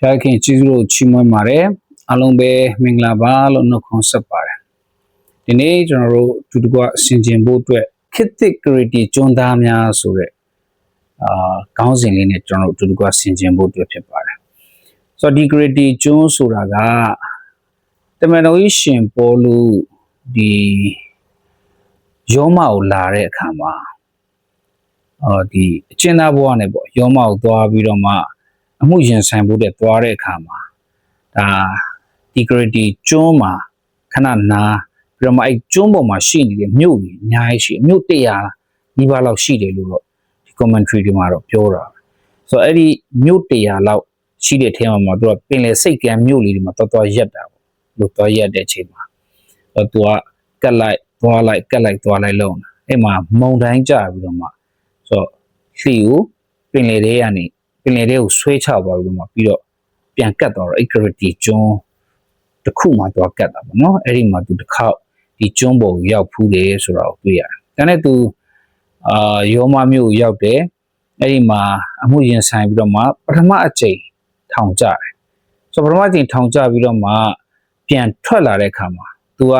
ဖခင်ကျေးဇူးတော်ချီးမွမ်းပါတယ်အားလုံးပဲမင်္ဂလာပါလို့နှုတ်ခွန်းဆက်ပါတယ်ဒီနေ့ကျွန်တော်တို့အတူတကွဆင်ခြင်ဖို့အတွက်ခေတ်သစ် creativity ကျွန်းသားများဆိုတဲ့အာခေါင်းစဉ်လေးနဲ့ကျွန်တော်တို့အတူတကွဆင်ခြင်ဖို့အတွက်ဖြစ်ပါတယ်ဆိုတော့ဒီ creativity ကျွန်းဆိုတာကတမန်တော်ကြီးရှင်ပေါ်လူဒီယောမကိုလာတဲ့အခါမှာအော်ဒီအကျဉ်းသားဘဝနဲ့ပေါ့ယောမကိုသွားပြီးတော့မှ အမှုရင်ဆိုင်ဖို့တဲ့သွားတဲ့အခါမှာဒါဒီ creativity ကျွန်းမှာခဏနာပြီးတော့မှအဲ့ကျွန်းပေါ်မှာရှိနေတဲ့မြို့ကြီးအများကြီးရှိမြို့100နီးပါးလောက်ရှိတယ်လို့တော့ဒီ commentary တွေမှာတော့ပြောတာဆိုတော့အဲ့ဒီမြို့100လောက်ရှိတဲ့ထဲမှာမှာသူကပင်လယ်စိတ်ကမ်းမြို့လေးတွေမှာတော်တော်ရက်တာပေါ့လို့တော်ရက်တဲ့အချိန်မှာတော့သူကကတ်လိုက်သွားလိုက်ကတ်လိုက်သွားလိုက်လုံးတာအဲ့မှာမုံတိုင်းကြပြီးတော့မှဆိုတော့လှီကိုပင်လယ်ထဲကနေ ပင်လယ်ထဲကိုဆွဲချသွားပြီးတော့မှပြီးတော့ပြန်ကတ်သွားတော့ equity ကျွန်းတစ်ခုမှသွားကတ်တာပေါ့နော်အဲ့ဒီမှာသူတစ်ခေါက်ဒီကျွန်းပေါ်ကိုရောက်ဖူးတယ်ဆိုတာကိုတွေ့ရတယ်။ဒါနဲ့သူအာယောမမြို့ကိုရောက်တယ်အဲ့ဒီမှာအမှုရင်ဆိုင်ပြီးတော့မှပထမအကြိမ်ထောင်ကြတယ်။ဆိုတော့ပထမအကြိမ်ထောင်ကြပြီးတော့မှပြန်ထွက်လာတဲ့အခါမှာသူက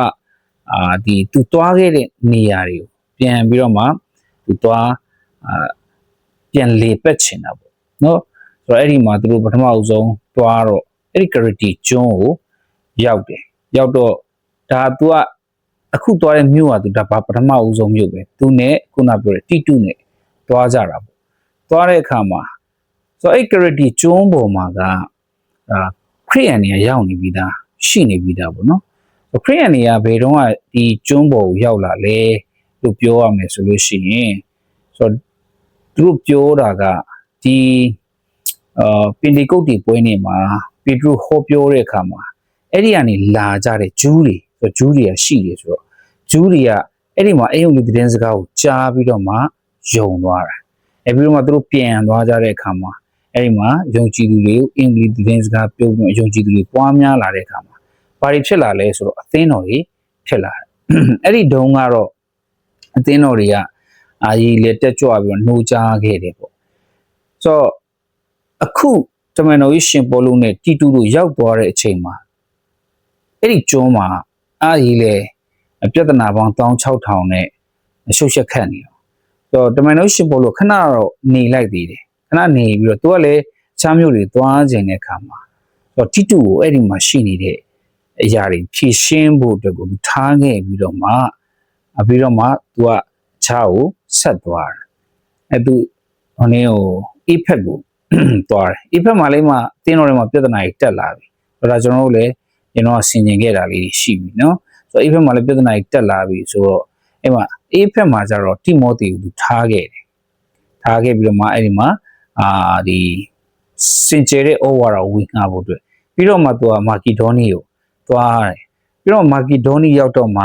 အာဒီသူသွားခဲ့တဲ့နေရာတွေကိုပြန်ပြီးတော့မှသူသွားအာပြန်လေပက်ချင်တာပေါ့ နော်ဆိုတော့အဲ့ဒီမှာသူတို့ပထမအဆုံးသွားတော့အဲ့ဒီ character ကျွန်းကိုရောက်တယ်ရောက်တော့ဒါသူကအခုသွားတဲ့မြို့ကသူဒါဘာပထမအဆုံးမြို့ပဲသူနဲ့ခုနပြောတဲ့တီတုနဲ့သွားကြတာပေါ့သွားတဲ့အခါမှာဆိုတော့အဲ့ character ကျွန်းပေါ်မှာကအာခရိယန်တွေကရောက်နေပြီးသားရှိနေပြီးသားပေါ့နော်ခရိယန်တွေကဘယ်တော့မှဒီကျွန်းပေါ်ကိုရောက်လာလဲလို့ပြောရမယ်ဆိုလို့ရှိရင်ဆိုတော့သူတို့ပြောတာက ဒီအာပင်ဒီကုတ်တီပွဲနေမှာပေတရုဟောပြောတဲ့အခါမှာအဲ့ဒီကနေလာကြတဲ့ဂျူးတွေဆိုဂျူးတွေကရှိတယ်ဆိုတော့ဂျူးတွေကအဲ့ဒီမှာအယုံလေးသတင်းစကားကိုကြားပြီးတော့မှယုံသွားတာအဲ့ပြီးတော့မှသူတို့ပြန်သွားကြတဲ့အခါမှာအဲ့ဒီမှာယုံကြည်သူတွေကိုအင်္ဂလိပ်သတင်းစကားပြောပြီးတော့ယုံကြည်သူတွေပွားများလာတဲ့အခါမှာဘာတွေဖြစ်လာလဲဆိုတော့အသင်းတော်တွေဖြစ်လာတယ်အဲ့ဒီတုန်းကတော့အသင်းတော်တွေကအာကြီးလက်တက်ကြွပြီးတော့နှိုးချခဲ့တယ်ပေါ့ ဆိုတော့အခုတမန်တော်ကြီးရှင်ပေါ်လုံးနဲ့တီတူတို့ရောက်သွားတဲ့အချိန်မှာအဲ့ဒီကျွန်းမှာအာကြီးလေပြဿနာပေါင်း16000နဲ့ရှုပ်ရှက်ခတ်နေတော့ဆိုတော့တမန်တော်ရှင်ပေါ်လို့ခဏတော့နေလိုက်သေးတယ်ခဏနေပြီးတော့သူကလည်းချားမျိုးတွေသွားခြင်းတဲ့အခါမှာဆိုတော့တီတူကိုအဲ့ဒီမှာရှိနေတဲ့အရာတွေဖြည့်ရှင်းဖို့အတွက်ကိုသူထားခဲ့ပြီးတော့မှအပြီးတော့မှ तू ကခြားကိုဆက်သွားတယ်အဲသူဟိုနေ ကို effect ကို သွားတယ် effect မှာလေးမှတင်းတော်တွေမှာပြဿနာတွေတက်လာပြီဆိုတော့ကျွန်တော်တို့လည်းကျွန်တော်ဆင်ကျင်ခဲ့တာလေးရှိပြီเนาะဆိုတော့ effect မှာလည်းပြဿနာတွေတက်လာပြီဆိုတော့အဲ့မှာ effect မှာကျတော့တိမောသေကိုသူထားခဲ့တယ်ထားခဲ့ပြီးတော့မှအဲ့ဒီမှာအာဒီစင်ကြဲတဲ့ over ကိုဝင်ငှားဖို့အတွက်ပြီးတော့မှသူကမာကီဒေါနီကိုသွားတယ်ပြီးတော့မာကီဒေါနီရောက်တော့မှ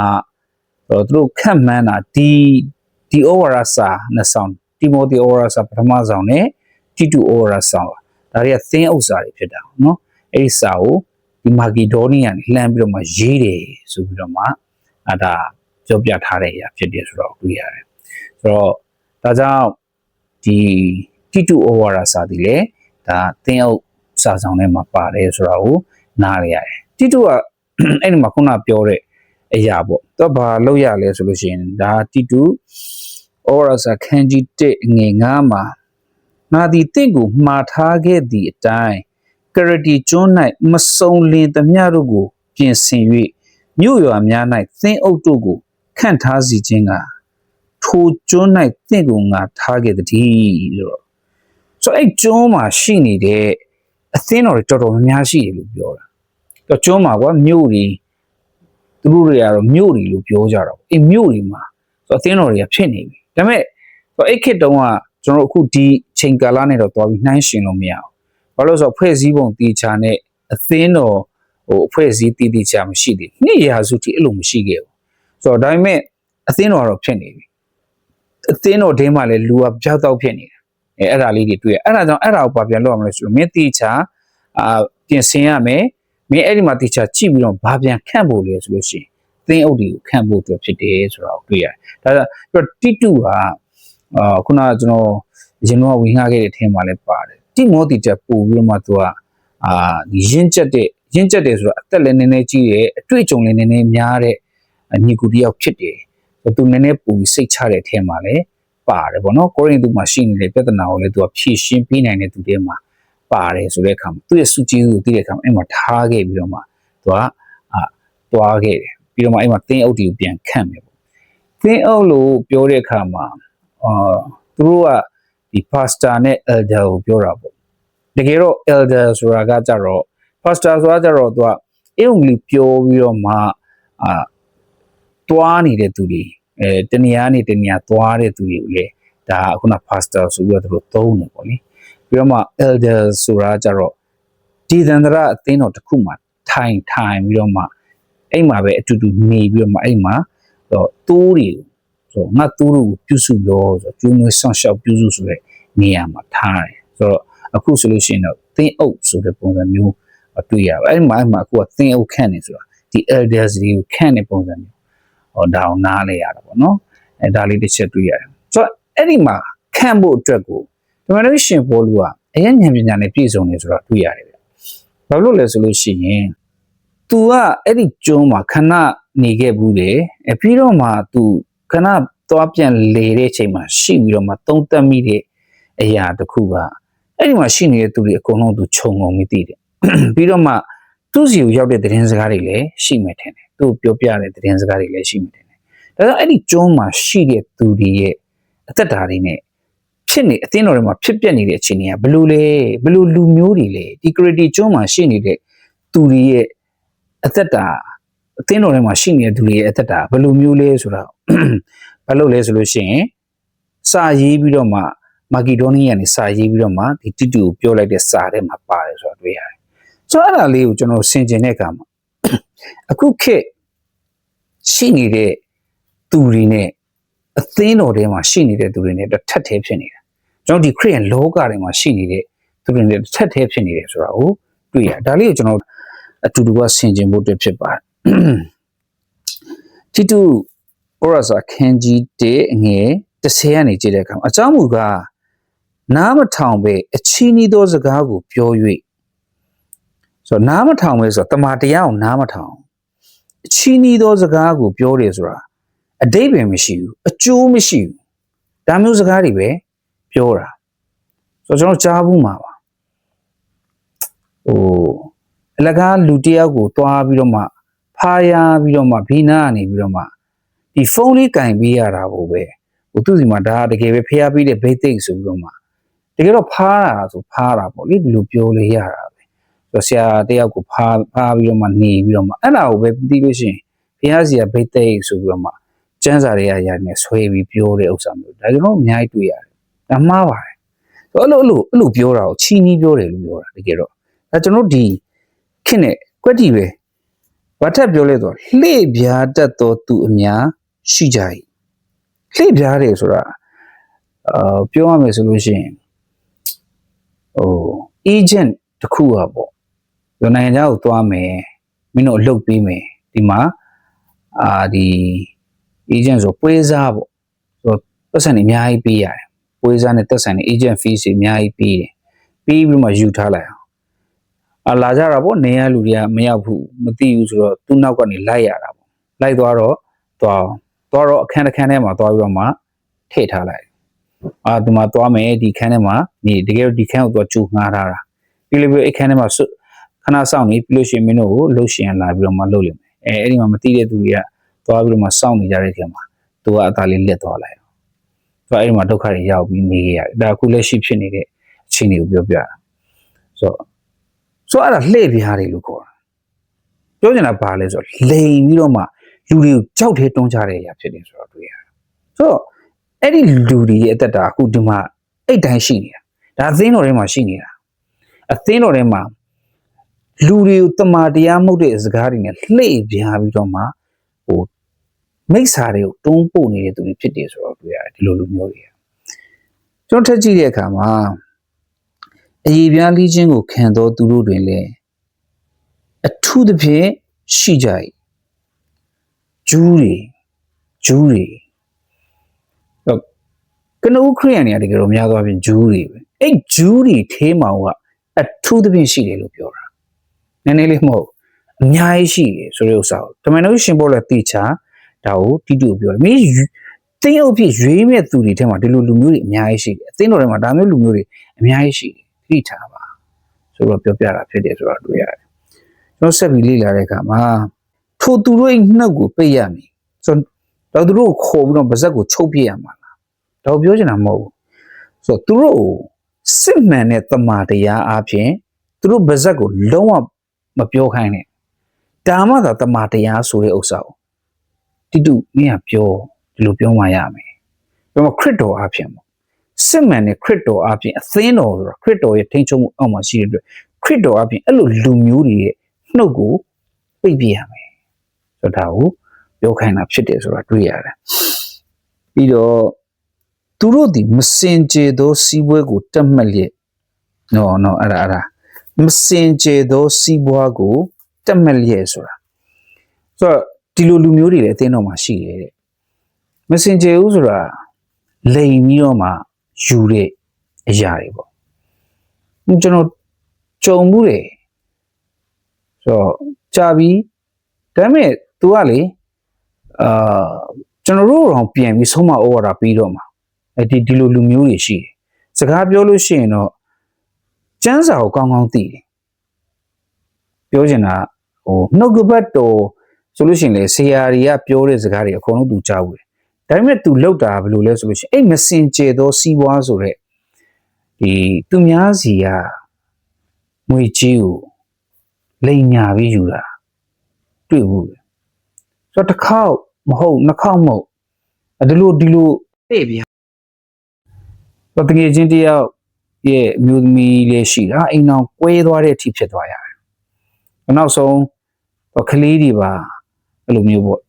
တော့သူတို့ခန့်မှန်းတာဒီဒီ over စာနှစ်ဆောင်တိမောသေ over စာပထမဆောင်နဲ့ T2 aura sound ဒါတွေက thin ဥစ္စာတွေဖြစ်တာနော်အဲ့ဒီစာကိုဒီ Makedoni ကနေလှမ်းပြီးတော့မှရေးတယ်ဆိုပြီးတော့မှအဲဒါပြောပြထားတဲ့အရာဖြစ်တယ်ဆိုတော့တွေ့ရတယ်ဆိုတော့ဒါကြောင့်ဒီ T2 aura စာဒီလေဒါ thin ဥစာဆောင်ထဲမှာပါတယ်ဆိုတော့နားရရတယ် T2 ကအဲ့ဒီမှာခုနပြောတဲ့အရာပေါ့သူကဘာလောက်ရလဲဆိုလို့ရှိရင်ဒါ T2 aura စာခန်းကြီး1ငွေ9မှာ ငါသည်တင့်ကိုမှားထားခဲ့သည့်အတိုင်းကရတီကျွန်း၌မစုံလင်သမျှတို့ကို ပြင်ဆင်၍မြို့ရွာများ၌သင်းအုပ်တို့ကိုခန့်ထားစီခြင်းကထိုကျွန်း၌တင့်ကိုငါထားခဲ့သည်လို့ဆိုအဲ့ကျွန်းမှာရှိနေတဲ့အသင်းတော်တွေတော်တော်များများရှိတယ်လို့ပြောတာတော့ကျွန်းမှာကွာမြို့တွေသူတို့တွေကတော့မြို့တွေလို့ပြောကြတော့အေးမြို့တွေမှာဆိုအသင်းတော်တွေကဖြစ်နေပြီဒါပေမဲ့အဲ့ခေတ်တုန်းက ကျွန်တော်အခုဒီချိန်ကာလနဲ့တော့တွားပြီးနှိုင်းရှင်လို့မရအောင်ဘာလို့လဲဆိုတော့ဖွဲ့စည်းပုံတီချာနဲ့အသင်းတော်ဟိုအဖွဲ့အစည်းတီတီချာမရှိသေးဘူးနှစ်ရာစုထိအဲ့လိုမရှိခဲ့ဘူးဆိုတော့ဒါပေမဲ့အသင်းတော်ကတော့ဖြစ်နေပြီအသင်းတော်ဒင်းမှာလည်းလူကပြောက်တော့ဖြစ်နေတာအဲအဲ့ဒါလေးတွေတွေ့ရအဲ့ဒါကြောင့်အဲ့ဒါကိုပါပြန်လို့ရမလဲဆိုလို့မင်းတီချာအာပြင်ဆင်ရမယ်မင်းအဲ့ဒီမှာတီချာကြည့်ပြီးတော့ဘာပြန်ခန့်ဖို့လဲဆိုလို့ရှိရင်သင်းအုပ်တွေကိုခန့်ဖို့အတွက်ဖြစ်တယ်ဆိုတာကိုတွေ့ရတယ်ဒါကြောင့်ပြီးတော့တီတူက အာခုနကကျွန်တော်အရင်တော့ဝင်ငှားခဲ့တဲ့အထင်းမှာလည်းပါတယ်တိမောတီတက်ပို့ပြီးတော့မှသူကအာဒီရင့်ကျက်တဲ့ရင့်ကျက်တယ်ဆိုတော့အသက်လည်းနည်းနည်းကြီးတယ်အတွေ့အကြုံလည်းနည်းနည်းများတဲ့ညီကူတယောက်ဖြစ်တယ်သူနည်းနည်းပူပြီးစိတ်ချတဲ့အထက်မှာလည်းပါတယ်ပေါ့နော်ကိုရင်သူမှာရှိနေတဲ့ပြဿနာကိုလည်းသူကဖြေရှင်းပေးနိုင်တဲ့သူတွေမှာပါတယ်ဆိုတဲ့အခါမှာသူ့ရဲ့စုကြည်ကိုသိတဲ့အခါမှာအဲ့မှာထားခဲ့ပြီးတော့မှသူကအာတွားခဲ့တယ်ပြီးတော့မှအဲ့မှာတင်းအုပ်တွေကိုပြန်ခန့်မယ်ပေါ့တင်းအုပ်လို့ပြောတဲ့အခါမှာ အာသူတို့ကဒီ pastor နဲ့ elder ကိုပြောတာပေါ့တကယ်တော့ elder ဆိုတာကကြတော့ pastor ဆိုတာကြတော့သူကအင်္ဂလိပ်ပြောပြီးတော့မှအာတွားနေတဲ့သူတွေအဲတနေရာနေတနေရာသွားတဲ့သူတွေကိုလေဒါကခုန pastor ဆိုပြီးတော့သူတို့သုံးတယ်ပေါ့လေပြီးတော့မှ elder ဆိုတာကြတော့ဒီသန္တရအသင်းတော်တစ်ခုမှထိုင်ထိုင်ပြီးတော့မှအဲ့မှာပဲအတူတူနေပြီးတော့မှအဲ့မှာတော့တိုးတွေကို ဆိုငါတိုးတို့ကိုပြုစုလို့ဆိုကျိုးမွေးဆောင်းရှောက်ပြုစုဆိုတဲ့နေရာမှာထားတယ်ဆိုတော့အခုဆိုလို့ရှိရင်တော့သင်းအုပ်ဆိုတဲ့ပုံစံမျိုးတွေ့ရပါအဲ့မှာအဲ့မှာအခုကသင်းအုပ်ခန့်နေဆိုတာဒီ elders တွေကိုခန့်တဲ့ပုံစံမျိုးဟောဒါအောင်နားလဲရတာပေါ့နော်အဲဒါလေးတစ်ချက်တွေ့ရတယ်ဆိုတော့အဲ့ဒီမှာခန့်ဖို့အတွက်ကိုဒီမှာလို့ရှင်ပေါ်လူကအရင်ဉာဏ်ပညာနဲ့ပြည့်စုံနေဆိုတော့တွေ့ရတယ်ဗျဘာလို့လဲဆိုလို့ရှိရင် तू ကအဲ့ဒီကျွန်းမှာခဏနေခဲ့ဘူးတယ်အပြီးတော့မှ तू ခဏသွားပြန်လေတဲ့အချိန်မှာရှိပြီးတော့မှသုံးသက်မိတဲ့အရာတစ်ခုကအဲ့ဒီမှာရှိနေတဲ့သူတွေအကုန်လုံး तू ခြုံငုံမိသိတယ်ပြီးတော့မှသူ့စီကိုရောက်တဲ့သတင်းစကားတွေလည်းရှိမှထင်တယ်သူ့ပြောပြတဲ့သတင်းစကားတွေလည်းရှိမှထင်တယ်ဒါကြောင့်အဲ့ဒီကျွန်းမှာရှိတဲ့သူတွေရဲ့အသက်တာတွေနဲ့ဖြစ်နေအသင်းတော်တွေမှာဖြစ်ပျက်နေတဲ့အခြေအနေကဘယ်လိုလဲဘယ်လိုလူမျိုးတွေလဲဒီ creative ကျွန်းမှာရှိနေတဲ့သူတွေရဲ့အသက်တာ အသင်းတော်ထဲမှာရှိနေတဲ့သူတွေရဲ့အသက်တာဘယ်လိုမျိုးလဲဆိုတော့ဘာလို့လဲဆိုလို့ရှိရင်စာရေးပြီးတော့မှမာကီဒိုနီးယားနေစာရေးပြီးတော့မှဒီတီတူကိုပြောလိုက်တဲ့စာထဲမှာပါတယ်ဆိုတော့တွေ့ရတယ်။ဆိုတော့အဲ့ဒါလေးကိုကျွန်တော်ဆင်ခြင်တဲ့အခါမှာအခုခေတ်ရှိနေတဲ့သူတွေနဲ့အသင်းတော်ထဲမှာရှိနေတဲ့သူတွေနဲ့တစ်ထပ်သေးဖြစ်နေတာ။ကျွန်တော်ဒီခရစ်ယာန်လောကထဲမှာရှိနေတဲ့သူတွေနဲ့တစ်ထပ်သေးဖြစ်နေတယ်ဆိုတာကိုတွေ့ရ။ဒါလေးကိုကျွန်တော်အတူတူကဆင်ခြင်ဖို့အတွက်ဖြစ်ပါတယ်။ တီတူဩရစာခန်းကြီးတေငယ်30ကနေကြည့်တဲ့အခါမှာအကြောင်းမူကားနားမထောင်ပဲအချီးနီးသောစကားကိုပြော၍ဆိုတော့နားမထောင်ပဲဆိုတော့တမန်တရားကိုနားမထောင်အချီးနီးသောစကားကိုပြောတယ်ဆိုတာအတိတ်ပဲမရှိဘူးအကျိုးမရှိဘူးဒါမျိုးစကားတွေပဲပြောတာဆိုတော့ကျွန်တော်ကြားဘူးမှာပါဟိုအလကားလူတယောက်ကိုတွားပြီးတော့မှ ဖားရပြီးတော့မှဘီနာကနေပြီးတော့မှဒီဖုန်းလေးကင်ပေးရတာကိုပဲဟိုသူစီမှာဒါတကယ်ပဲဖျားပြီးတဲ့ basic ဆိုပြီးတော့မှတကယ်တော့ဖားတာဆိုဖားတာပေါ့လေဒီလိုပြောလေရတာပဲဆိုတော့ဆရာတယောက်ကိုဖားဖားပြီးတော့မှနေပြီးတော့မှအဲ့ဒါကိုပဲပြီးလို့ရှိရင်ဖျားစီက basic ဆိုပြီးတော့မှကျန်းစာတွေကရာနဲ့ဆွဲပြီးပြောတဲ့ဥစ္စာမျိုးဒါကျွန်တော်အများကြီးတွေ့ရတယ်ဒါမှားပါတယ်ဆိုတော့အဲ့လိုအဲ့လိုအဲ့လိုပြောတာကိုချီနီးပြောတယ်လို့ပြောတာတကယ်တော့ဒါကျွန်တော်ဒီခင့်နဲ့ကွက်တီပဲ ဘာထက်ပြောလဲဆိုတော့လှေ့ပြားတတ်သောသူအများရှိကြ၏လှေ့ပြားတယ်ဆိုတာအာပြောရမယ်ဆိုလို့ရှိရင်ဟို agent တစ်ခုอ่ะပေါ့ဒီနိုင်ငံခြားကိုသွားမယ်မင်းတို့အလုပ်ပေးမယ်ဒီမှာအာဒီ agent ဆိုပွဲစားပေါ့ဆိုပတ်စံတွေအများကြီးပေးရတယ်ပွဲစားနဲ့တက်ဆိုင်တဲ့ agent fees တွေအများကြီးပေးတယ်ပြီးပြီးမှယူထားလိုက်အောင် အလာကြတာပေါ့နေရလူတွေကမရောက်ဘူးမသိဘူးဆိုတော့သူ့နောက်ကနေလိုက်ရတာပေါ့လိုက်သွားတော့သွားသွားတော့အခန်းတစ်ခန်းထဲမှာသွားပြီးတော့မှထည့်ထားလိုက်အာဒီမှာသွားမယ်ဒီခန်းထဲမှာဒီတကယ်ဒီခန်းကိုသွားကြိုငှားထားတာပြီးလို့ပြီးအခန်းထဲမှာခဏစောင့်နေပြီးလို့ရှိရင်မင်းတို့ကိုလှုပ်ရှင်လာပြီးတော့မှလှုပ်လိမ့်မယ်အဲအဲ့ဒီမှာမသိတဲ့သူတွေကသွားပြီးတော့မှစောင့်နေကြတဲ့ခင်မှာသူကအသာလေးလက်သွားလိုက်သူအဲ့ဒီမှာဒုက္ခတွေရောက်ပြီးနေရတယ်ဒါအခုလက်ရှိဖြစ်နေတဲ့အခြေအနေကိုပြောပြတာဆိုတော့ ဆိုတော့အဲ့ဒါလှည့်ပြားတယ်လို့ခေါ်တာပြောချင်တာဘာလဲဆိုတော့လိန်ပြီးတော့မှလူတွေကိုကြောက်သေးတွန်းကြတဲ့အရာဖြစ်နေဆိုတော့တွေ့ရတယ်ဆိုတော့အဲ့ဒီလူတွေရဲ့အသက်တာအခုဒီမှာအဲ့တိုင်းရှိနေတာဒါအသင်းတော်ထဲမှာရှိနေတာအသင်းတော်ထဲမှာလူတွေကိုတမာတရားမှုတဲ့စကားတွေနဲ့လှည့်ပြားပြီးတော့မှဟိုမိစ္ဆာတွေကိုတွန်းပို့နေတဲ့သူတွေဖြစ်တယ်ဆိုတော့တွေ့ရတယ်ဒီလိုလူမျိုးတွေကျွန်တော်ထက်ကြည့်တဲ့အခါမှာ အရေးပြားလိချင်းကိုခံတော်သူတို့တွင်လည်းအထူးသဖြင့်ရှိကြ၏ဂျူးတွေဂျူးတွေတော့ကနဦးခရိယန်တွေကတကယ်တော့များသွားပြင်ဂျူးတွေပဲအဲ့ဂျူးတွေသေးမောင်ကအထူးသဖြင့်ရှိတယ်လို့ပြောတာနည်းနည်းလေးမဟုတ်အများကြီးရှိတယ်ဆိုတဲ့ဥစ္စာကိုတမန်တော်ရှင်ပေါ်လက်တိချာဒါကိုတိတူပြောတယ်မင်းတင်းအုပ်ဖြစ်ရွေးမဲ့သူတွေထဲမှာဒီလိုလူမျိုးတွေအများကြီးရှိတယ်အသင်းတော်ထဲမှာဒါမျိုးလူမျိုးတွေအများကြီးရှိတယ် တိထားပါဆိုတော့ပြောပြတာဖြစ်တယ်ဆိုတော့တွေ့ရတယ်ကျွန်တော်ဆက်ပြီးလေ့လာတဲ့အခါမှာထိုသူတို့ရဲ့နှုတ်ကိုပိတ်ရမည်ဆိုတော့သူတို့ကိုခေါ်ပြီးတော့ဗဇက်ကိုချုပ်ပြရမှာလားဒါကိုပြောချင်တာမဟုတ်ဘူးဆိုတော့သူတို့ကိုစစ်မှန်တဲ့တမာတရားအပြင်သူတို့ဗဇက်ကိုလုံးဝမပြောခိုင်းနဲ့ဒါမှသာတမာတရားဆိုတဲ့ဥစ္စာကိုတိတုမင်းကပြောဒီလိုပြောမှရမယ်ပြောမှခရစ်တော်အပြင်ပေါ့ စစ်မှန်တဲ့ခရစ်တော်အပြင်အသင်းတော်ဆိုတော့ခရစ်တော်ရဲ့ထိန်းချုပ်မှုအောက်မှာရှိတဲ့အတွက်ခရစ်တော်အပြင်အဲ့လိုလူမျိုးတွေရဲ့နှုတ်ကိုပိတ်ပြရမယ်ဆိုတော့ဒါကိုပြောခိုင်းတာဖြစ်တယ်ဆိုတာတွေ့ရတယ်ပြီးတော့သူတို့ဒီမစင်ကြယ်သောစီးပွဲကိုတက်မှတ်လျက်နော်နော်အဲ့ဒါအဲ့ဒါမစင်ကြယ်သောစီးပွားကိုတက်မှတ်လျက်ဆိုတာဆိုတော့ဒီလိုလူမျိုးတွေလည်းအသင်းတော်မှာရှိတယ်တဲ့မစင်ကြယ်ဘူးဆိုတာလိန်ပြီးတော့မှ ယူတဲ့အရာတွေပေါ့ကျွန်တော်ကြုံမှုတယ်ဆိုတော့ကြာပြီဒါပေမဲ့ तू ကလေအာကျွန်တော်တို့တော့ပြန်ပြီးဆုံးမဩဝါဒပြီးတော့မှာအဲဒီဒီလိုလူမျိုးတွေရှိတယ်စကားပြောလို့ရှိရင်တော့ကျမ်းစာကိုကောင်းကောင်းသိတယ်ပြောချင်တာဟိုနှုတ်ကပတ်တော်ဆိုလို့ရှိရင်လေဆရာတွေကပြောတဲ့စကားတွေအကုန်လုံးသူကြားဘူးတယ် ဒါပေမဲ့ तू လောက်တာဘယ်လိုလဲဆိုလို့ရှိရင်အဲ့မစင်ကြယ်သောစီးပွားဆိုတဲ့ဒီသူများစီကငွေကြီးကိုလိန်ညာပြီးယူတာတွေ့ဘူးလေဆိုတော့တစ်ခေါက်မဟုတ်နှစ်ခေါက်မဟုတ်အဲ့ဒီလိုဒီလိုတဲ့ဗျာတော့တကယ်ချင်းတယောက်ရဲ့အမျိုးသမီးလေးရှိတာအိမ်အောင်ကွဲသွားတဲ့အထိဖြစ်သွားရတယ်။နောက်ဆုံးတော့ကလေးတွေပါအဲ့လိုမျိုးပေါ့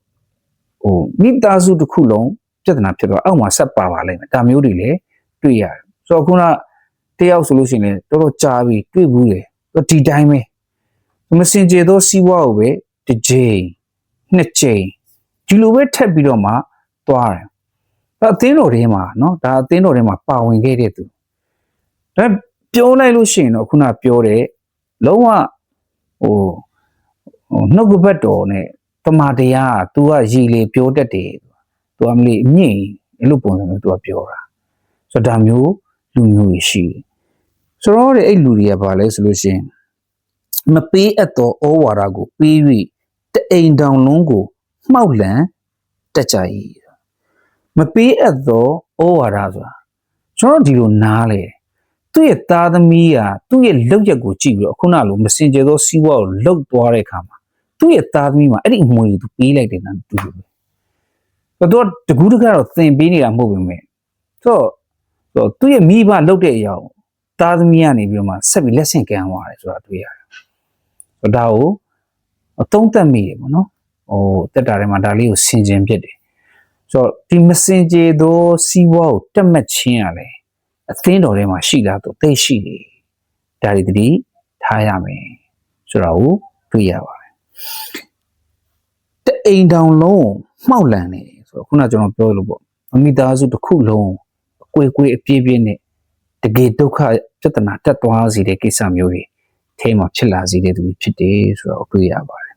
ဟိုမိသားစုတစ်ခုလုံးပြဿနာဖြစ်သွားအောက်မှာဆက်ပါပါလိမ့်မယ်ဒါမျိုးတွေလည်းတွေ့ရတယ်။ဆိုတော့ခုနတယောက်ဆိုလို့ရှိရင်လည်းတော်တော်ကြာပြီတွေ့ဘူးလေ။တော့ဒီတိုင်းပဲမစင်ကြသောစီးပွားကိုပဲတစ်ချိန်နှစ်ချိန်ဒီလိုပဲထပ်ပြီးတော့မှသွားတယ်ဒါအသင်းတော်ထဲမှာเนาะဒါအသင်းတော်ထဲမှာပါဝင်ခဲ့တဲ့သူဒါပြောလိုက်လို့ရှိရင်တော့ခုနပြောတဲ့လုံးဝဟိုဟိုနှုတ်ကပတ်တော်နဲ့ တမာတရားက तू ကရည်လေပြောတတ်တယ် तू ကမလေးအမြင့်အဲ့လိုပုံစံမျိုး तू ကပြောတာဆိုတော့ဒါမျိုးလူမျိုးကြီးရှိတယ်ဆိုတော့အဲ့လူတွေကဘာလဲဆိုလို့ရှိရင်မပေးအပ်သောဩဝါဒကိုပေး၍တအိမ်တောင်လုံးကိုမှောက်လန်တက်ကြ၏မပေးအပ်သောဩဝါဒဆိုတာကျွန်တော်ဒီလိုနားလေသူ့ရဲ့သားသမီးကသူ့ရဲ့လောက်ရက်ကိုကြည့်ပြီးတော့ခုနလိုမစင်ကြသောစီးပွားကိုလောက်သွားတဲ့အခါမှာ သူ့ရဲ့သားသမီးမှာအဲ့ဒီအမွေကိုသူပေးလိုက်တယ်နော်သူလိုပဲတော့တကူးတကတော့သင်ပေးနေတာမဟုတ်ဘူးမဲ့ဆိုတော့သူ့ရဲ့မိဘလောက်တဲ့အရာကိုသားသမီးကနေပြီးတော့မှဆက်ပြီးလက်ဆင့်ကမ်းသွားတယ်ဆိုတာတွေ့ရတယ်ဒါကိုအသုံးသက်မိတယ်ပေါ့နော်ဟိုတက်တာထဲမှာဒါလေးကိုဆင်ခြင်ပြစ်တယ်ဆိုတော့ဒီမစင်ကြေသောစီးပွားကိုတက်မှတ်ခြင်းရလဲအသင်းတော်ထဲမှာရှိတာတော့သိရှိတယ်ဒါတွေတတိထားရမယ်ဆိုတော့တွေ့ရပါ တယ်တအိမ်တောင်လုံးမှောက်လန်နေဆိုတော့ခုနကျွန်တော်ပြောလို့ပေါ့အမိသားစုတစ်ခုလုံးအကွေကွေအပြည့်ပြည့်နဲ့တကယ်ဒုက္ခပြဿနာတက်သွားစေတဲ့ကိစ္စမျိုးတွေထဲမှာဖြစ်လာစေတဲ့သူဖြစ်တယ်ဆိုတော့တွေ့ရပါတယ်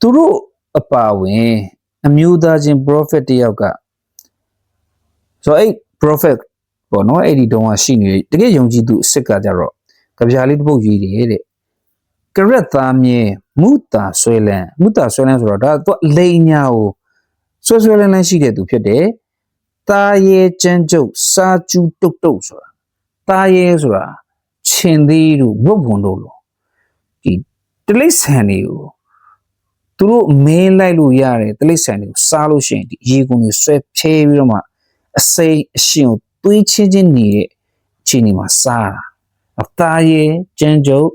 သူတို့အပါဝင်အမျိုးသားချင်း prophet တယောက်ကဆိုတော့အဲ့ prophet ပေါ့နော်အဲ့ဒီတုန်းကရှိနေတကယ်ယုံကြည်သူအစ်စ်ကကြတော့ကြပြားလေးတစ်ပုတ်ရေးတယ်တဲ့ ကရက်သားမြဲမူတာဆွဲလန်းမူတာဆွဲလန်းဆိုတော့ဒါသူကလိန်ညာကိုဆွဲဆွဲလန်းလန်းရှိတဲ့သူဖြစ်တယ်တာရဲကျန်းကျုပ်စာကျူတုတ်တုတ်ဆိုတာတာရဲဆိုတာရှင်သေးတို့ဝတ်ဝန်တို့လို့ဒီတလိษံတွေကိုသူတို့မင်းလိုက်လို့ရတယ်တလိษံတွေကိုစားလို့ရှိရင်ဒီရေကုန်တွေဆွဲဖြဲပြီးတော့မှအစိမ်းအရှင်ကိုသွေးချင်းချင်းနေတဲ့ခြေနေမှာစားတာအသားရဲကျန်းကျုပ်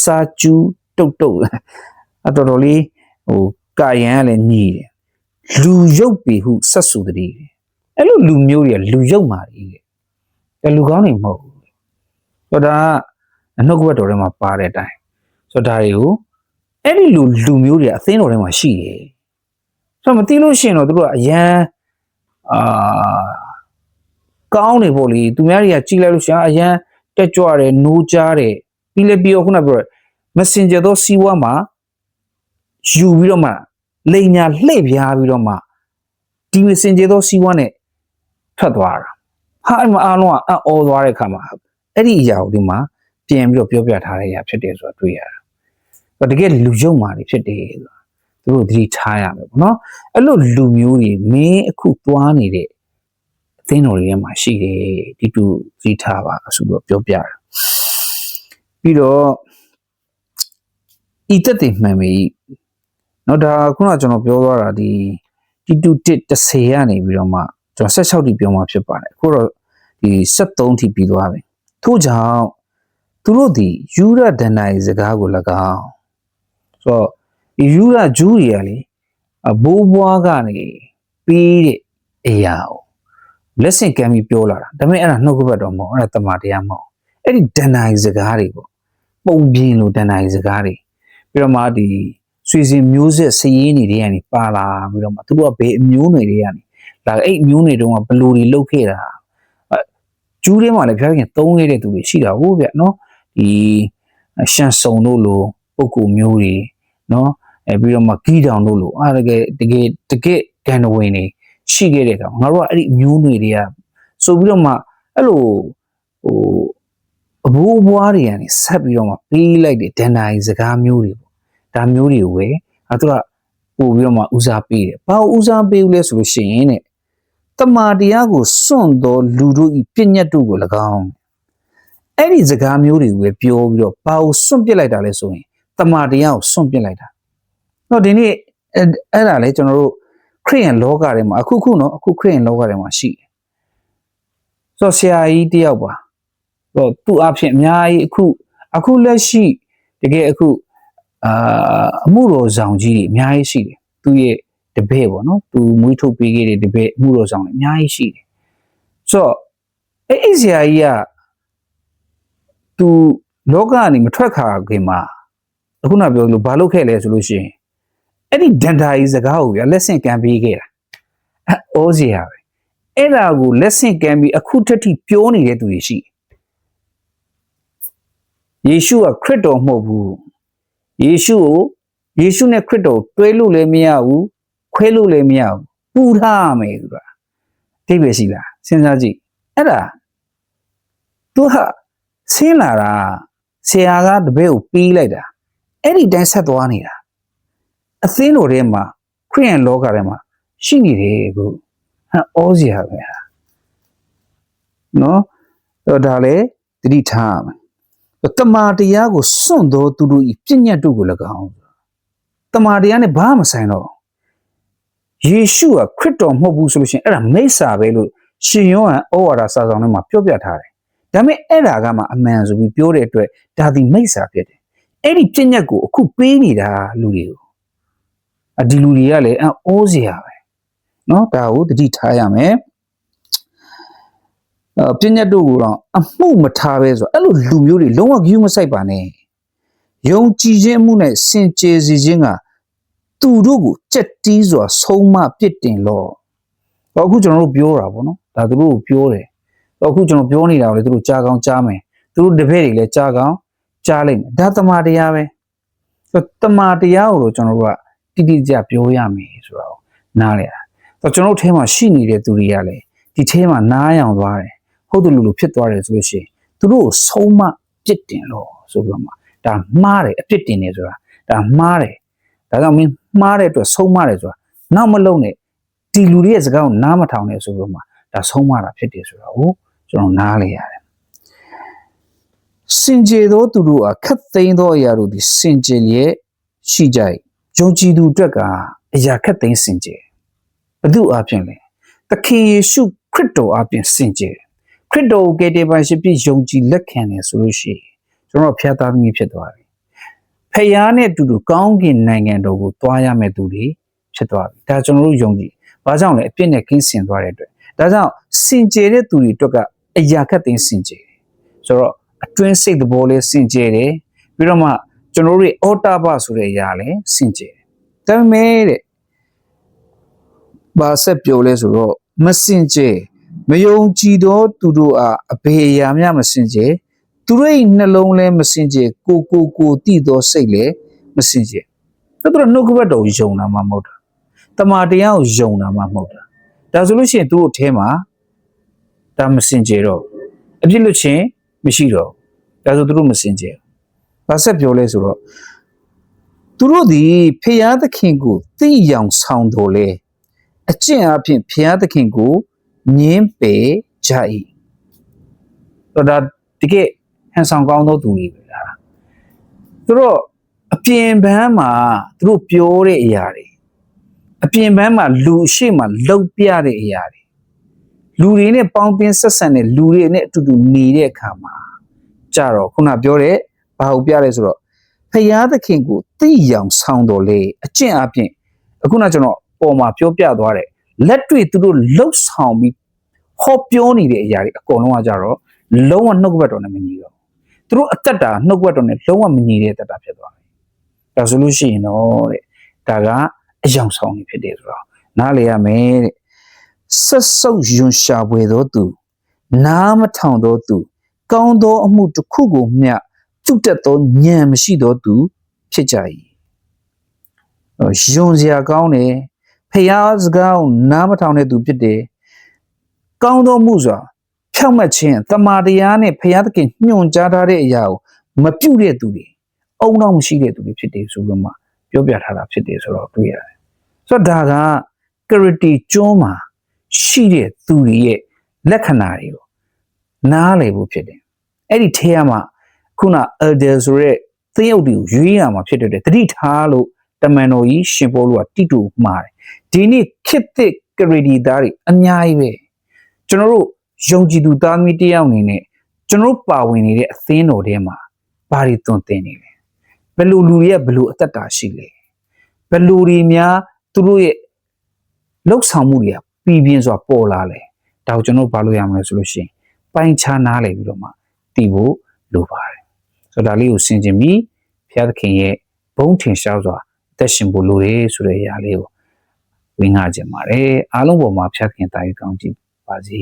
စာကျူးတုတ်တုတ်အတော်တော်လေးဟိုကာယံကလည်းညီတယ်လူရုပ်ပြီဟုဆက်ဆူတည်းအဲ့လိုလူမျိုးတွေကလူရုပ်မာတွေတဲ့လူကောင်းတွေမဟုတ်ဘူးဆိုတော့ဒါကအနှုတ်ကပတ်တော်ထဲမှာပါတဲ့အတိုင်းဆိုတော့ဒါတွေကိုအဲ့ဒီလူလူမျိုးတွေအသင်းတော်ထဲမှာရှိတယ်ဆိုတော့မသိလို့ရှိရင်တော့သူတို့ကအရန်အာကောင်းနေပေါ့လေသူများတွေကကြည်လိုက်လို့ရှိရင်အရန်တက်ကြွတယ်နိုးကြားတယ် ပြီးလည်းပြီးတော့ခုနပြောရ messenger သောစီးပွားမှာယူပြီးတော့မှလိန်ညာလှည့်ပြားပြီးတော့မှဒီ messenger သောစီးပွားနဲ့ထွက်သွားတာဟာအဲ့မှာအားလုံးကအံ့ဩသွားတဲ့ခါမှာအဲ့ဒီအရာကိုဒီမှာပြန်ပြီးတော့ပြောပြထားတဲ့အရာဖြစ်တယ်ဆိုတာတွေ့ရတာ။တကယ်လူယုံမာတွေဖြစ်တယ်ဆိုတာသူတို့သတိထားရမယ်ပေါ့နော်။အဲ့လိုလူမျိုးတွေမင်းအခုသွားနေတဲ့အသင်းတော်တွေထဲမှာရှိတယ်ဒီတူသတိထားပါဆိုတော့ပြောပြတာ။ ပြီးတော့ဤတက်တွေမှန်ပြီ။နော်ဒါခုနကကျွန်တော်ပြောသွားတာဒီတီတူတစ်30ကနေပြီးတော့မှကျွန်တော်16တိပြောမှဖြစ်ပါတယ်အခုတော့ဒီ73ထိပြီးသွားပြီထို့ကြောင့်သူတို့ဒီယူရဒန်နိုင်စကားကို၎င်းဆိုတော့ဒီယူရဂျူးတွေကလေအဘိုးဘွားကနေပြီးတဲ့အရာကိုလက်ဆင့်ကမ်းပြီးပြောလာတာဒါပေမဲ့အဲ့ဒါနှုတ်ကပတ်တော့မဟုတ်အဲ့ဒါတမန်တရားမဟုတ်အဲ့ဒီဒန်နိုင်စကားတွေပေါ့ ပုံပြင်းလို့ဒန်နိုင်စကားတွေပြီးတော့မှဒီဆွေစဉ်မျိုးဆက်စည်ရင်းတွေတွေကနေပါလာပြီးတော့မှသူတို့ကဘယ်အမျိုးနွယ်တွေကနေလာအဲ့အမျိုးနွယ်တုန်းကဘလူတွေလုတ်ခဲ့တာအဲကျူးထဲမှာလည်းဖျားခင်သုံးခဲ့တဲ့သူတွေရှိတာဟုတ်ဗျနော်ဒီရှန်စုံတို့လိုပုံကူမျိုးတွေနော်အဲပြီးတော့မှဂီတောင်တို့လိုအားတကယ်တကယ်တကယ်ဂန်နဝင်တွေရှိခဲ့တဲ့ကောင်ငါတို့ကအဲ့ဒီအမျိုးနွယ်တွေကဆိုပြီးတော့မှအဲ့လိုဟို အဘိုးဘွားတွေကနေဆက်ပြီးတော့မှပေးလိုက်တဲ့ဒန်နိုင်စကားမျိုးတွေပေါ့ဒါမျိုးတွေကိုပဲအဲသူကပို့ပြီးတော့မှဦးစားပေးတယ်ဘာလို့ဦးစားပေးဦးလဲဆိုလို့ရှိရင်တဲ့တမာတရားကိုစွန့်သောလူတို့ဤပြည့်ညတ်တို့ကို၎င်းအဲ့ဒီစကားမျိုးတွေကိုပဲပြောပြီးတော့ဘာလို့စွန့်ပစ်လိုက်တာလဲဆိုရင်တမာတရားကိုစွန့်ပစ်လိုက်တာတော့ဒီနေ့အဲ့အဲ့ဒါလေကျွန်တော်တို့ခရိယန်လောကထဲမှာအခုခုနော်အခုခရိယန်လောကထဲမှာရှိတယ်ဆိုတော့ဆရာကြီးတယောက်ပါ တော့သူ့အဖြစ်အများကြီးအခုအခုလက်ရှိတကယ်အခုအာအမှုတော်ဆောင်ကြီးတွေအများကြီးရှိတယ်သူရဲ့တပည့်ပေါ့နော်သူမွေးထုတ်ပေးခဲ့တဲ့တပည့်အမှုတော်ဆောင်တွေအများကြီးရှိတယ်ဆိုတော့အဲ့အဲ့ဆရာကြီးကသူလောကကနေမထွက်ခါခင်မှာအခုနပြောလို့ဘာလုပ်ခဲ့လဲဆိုလို့ရှိရင်အဲ့ဒီဒန်တာကြီးစကားကိုရလက်ဆင့်ကမ်းပေးခဲ့တာအိုးစီရပဲအဲ့ဒါကိုလက်ဆင့်ကမ်းပြီးအခုထက်ထိပြောနေတဲ့သူတွေရှိတယ် ယေရှုကခရစ်တော်မဟုတ်ဘူးယေရှုကိုယေရှုနဲ့ခရစ်တော်ကိုတွဲလို့လည်းမရဘူးခွဲလို့လည်းမရဘူးပူထားရမယ်ဆိုတာအဓိပ္ပာယ်ရှိလားစဉ်းစားကြည့်အဲ့ဒါသူဟာဆင်းလာတာဆရာကတပည့်ကိုပြီးလိုက်တာအဲ့ဒီတိုင်းဆက်သွားနေတာအသင်းတော်ထဲမှာခရိယန်လောကထဲမှာရှိနေတယ်အခုဟန်အောစရာပဲဟာနော်အဲ့ဒါလေတတိထားရမယ် တမာတရားကိုစွန့်တော်သူတို့ဤပြည့်ညတ်တို့ကို၎င်းတမာတရားနဲ့ဘာမှမဆိုင်တော့ယေရှုကခရစ်တော်မဟုတ်ဘူးဆိုလို့ရှိရင်အဲ့ဒါမိစ္ဆာပဲလို့ရှင်ယောဟန်ဩဝါဒစာဆောင်ထဲမှာပြောပြထားတယ်ဒါပေမဲ့အဲ့ဒါကမှအမှန်ဆိုပြီးပြောတဲ့အတွက်ဒါဒီမိစ္ဆာဖြစ်တယ်အဲ့ဒီပြည့်ညတ်ကိုအခုပေးနေတာလူတွေကိုအဒီလူတွေကလည်းအအိုးစရာပဲเนาะဒါကိုတတိထားရမယ်အ ပြည့်ညတ်တို့ကိုတော့အမှုမထားပဲဆိုတော့အဲ့လိုလူမျိုးတွေလုံးဝဂရုမစိုက်ပါနဲ့ယုံကြည်ခြင်းမှုနဲ့စင်ကြယ်စေခြင်းကသူတို့ကိုကြက်တီးစွာဆုံးမပစ်တင်လို့တော့အခုကျွန်တော်တို့ပြောတာပေါ့နော်ဒါသူတို့ကိုပြောတယ်တော့အခုကျွန်တော်ပြောနေတာကိုလေသူတို့ကြားကောင်းကြားမယ်သူတို့တပည့်တွေလည်းကြားကောင်းကြားလိုက်မယ်ဒါတမာတရားပဲဆိုတမာတရားကိုတော့ကျွန်တော်တို့ကတိတိကျကျပြောရမယ်ဆိုတော့နားလေတာတော့ကျွန်တော်တို့ထဲမှာရှိနေတဲ့သူတွေကလည်းဒီထဲမှာနားရောင်သွားတယ် ဟုတ်တယ်လို့လို့ဖြစ်သွားတယ်ဆိုလို့ရှိရင်သူတို့ကိုဆုံးမပြစ်တင်လို့ဆိုပြီးတော့မှဒါမှားတယ်အပြစ်တင်နေဆိုတာဒါမှားတယ်ဒါကြောင့်မင်းမှားတဲ့အတွက်ဆုံးမတယ်ဆိုတာနောက်မလုံးနဲ့ဒီလူတွေရဲ့စကားကိုနားမထောင်နဲ့ဆိုပြီးတော့မှဒါဆုံးမတာဖြစ်တယ်ဆိုတာကိုကျွန်တော်နားလေရတယ်စင်ကြယ်သောသူတို့အားခတ်သိမ်းသောအရာတို့သည်စင်ကြယ်လျက်ရှိကြ၏ယုံကြည်သူအတွက်ကအရာခတ်သိမ်းစင်ကြယ်ဘု து အပြင်လဲသခင်ယေရှုခရစ်တော်အပြင်စင်ကြယ် ခရစ်တော်ကိုကယ်တင်ပါရှင်ပြီးယုံကြည်လက်ခံတယ်ဆိုလို့ရှိရင်ကျွန်တော်ဖျားသားသမီးဖြစ်သွားပြီဖယားနဲ့အတူတူကောင်းကင်နိုင်ငံတော်ကိုတွားရမယ့်သူတွေဖြစ်သွားပြီဒါကျွန်တော်တို့ယုံကြည်ဘာကြောင့်လဲအပြစ်နဲ့ကင်းစင်သွားတဲ့အတွက်ဒါကြောင့်စင်ကြယ်တဲ့သူတွေအတွက်ကအရာခတ်သိမ်းစင်ကြယ်တယ်ဆိုတော့အတွင်းစိတ်သဘောလေးစင်ကြယ်တယ်ပြီးတော့မှကျွန်တော်တို့ရဲ့အော်တာဘဆိုတဲ့အရာလည်းစင်ကြယ်တယ်ဒါပေမဲ့တဲ့ဘာဆက်ပြောလဲဆိုတော့မစင်ကြယ် မယုံကြည်သောသူတို့အားအဘေအရာများမစင်ကြယ်သူတို့ရဲ့နှလုံးလဲမစင်ကြယ်ကိုကိုကိုတည်သောစိတ်လဲမစင်ကြယ်သူတို့နှုတ်ကပတ်တော်ယုံတာမှမဟုတ်တာတမာတရားကိုယုံတာမှမဟုတ်တာဒါဆိုလို့ရှိရင်သူတို့အထဲမှာဒါမစင်ကြယ်တော့ဘူးအပြစ်လွတ်ခြင်းမရှိတော့ဘူးဒါဆိုသူတို့မစင်ကြယ်ဘူးဘာဆက်ပြောလဲဆိုတော့သူတို့ဒီဖျားသခင်ကိုသိရောင်ဆောင်တော်လဲအကျင့်အဖြစ်ဖျားသခင်ကို ညင်းပယ်ကြ၏တော့ဒါတကယ်ဟန်ဆောင်ကောင်းသောသူတွေပဲလားသူတို့အပြင်ပန်းမှာသူတို့ပြောတဲ့အရာတွေအပြင်ပန်းမှာလူအရှိမလှုပ်ပြတဲ့အရာတွေလူတွေနဲ့ပေါင်းသင်းဆက်ဆံတဲ့လူတွေနဲ့အတူတူနေတဲ့အခါမှာကြတော့ခုနပြောတဲ့ဘာကိုပြရဲဆိုတော့ဖယားသခင်ကိုသိရောင်ဆောင်တော်လေအကျင့်အပြင်အခုနကျွန်တော်ပေါ်မှာပြောပြသွားတဲ့ လက်တွေ့သူတို့လှုပ်ဆောင်ပြီးဟောပြောနေတဲ့အရာတွေအကုန်လုံးကကြတော့လုံးဝနှုတ်ကပတ်တော်နဲ့မညီတော့ဘူးသူတို့အသက်တာနှုတ်ကပတ်တော်နဲ့လုံးဝမညီတဲ့အသက်တာဖြစ်သွားတယ်ဒါဆိုလို့ရှိရင်တော့တဲ့ဒါကအယောင်ဆောင်နေဖြစ်တယ်ဆိုတော့နားလေရမယ်တဲ့ဆက်ဆုပ်ယွန်ရှာပွေသောသူနားမထောင်သောသူကောင်းသောအမှုတစ်ခုကိုမျှပြုတ်တက်သောဉာဏ်မရှိသောသူဖြစ်ကြ၏ဟောယွန်စရာကောင်းတယ် ဖျားစကားကိုနားမထောင်တဲ့သူဖြစ်တယ်ကောင်းသောမှုဆိုတာဖြောက်မှတ်ခြင်းတမာတရားနဲ့ဖျားသခင်ညွှန်ကြားထားတဲ့အရာကိုမပြုတ်တဲ့သူတွေအုံတော့မရှိတဲ့သူတွေဖြစ်တယ်ဆိုပြီးမှပြောပြထားတာဖြစ်တယ်ဆိုတော့တွေ့ရတယ်ဆိုတော့ဒါက charity ကျွန်းမှာရှိတဲ့သူတွေရဲ့လက္ခဏာတွေကိုနားလည်ဖို့ဖြစ်တယ်အဲ့ဒီထဲမှာခုန elder ဆိုတဲ့သင်းရုပ်တွေကိုရွေးရမှာဖြစ်တဲ့အတွက်တတိထားလို့ တမန်တော်ကြီးရှင်ပေါလုကတိတူမှားတယ်ဒီနေ့ခေတ်သစ် charity သားတွေအများကြီးပဲကျွန်တော်တို့ယုံကြည်သူသားသမီးတစ်ယောက်အနေနဲ့ကျွန်တော်တို့ပါဝင်နေတဲ့အသင်းတော်ထဲမှာဘာတွေသွန်သင်နေလဲဘယ်လိုလူတွေရဲ့ဘယ်လိုအသက်တာရှိလဲဘယ်လိုတွေများသူတို့ရဲ့လှုပ်ဆောင်မှုတွေကပြည်ပြင်းစွာပေါ်လာလဲဒါကိုကျွန်တော်ဘာလို့ရမလဲဆိုလို့ရှိရင်ပိုင်းခြားနားလည်ပြီးတော့မှတည်ဖို့လိုပါတယ်ဆိုတော့ဒါလေးကိုဆင်ခြင်ပြီးဘုရားသခင်ရဲ့ဘုန်းထင်ရှားစွာအ သက်ရှင်ဖို့လိုတယ်ဆိုတဲ့အရာလေးကိုဝင်ငါခြင်းပါတယ်အားလုံးပေါ်မှာဘုရားသခင်တာရီကောင်းကြည့်ပါစေ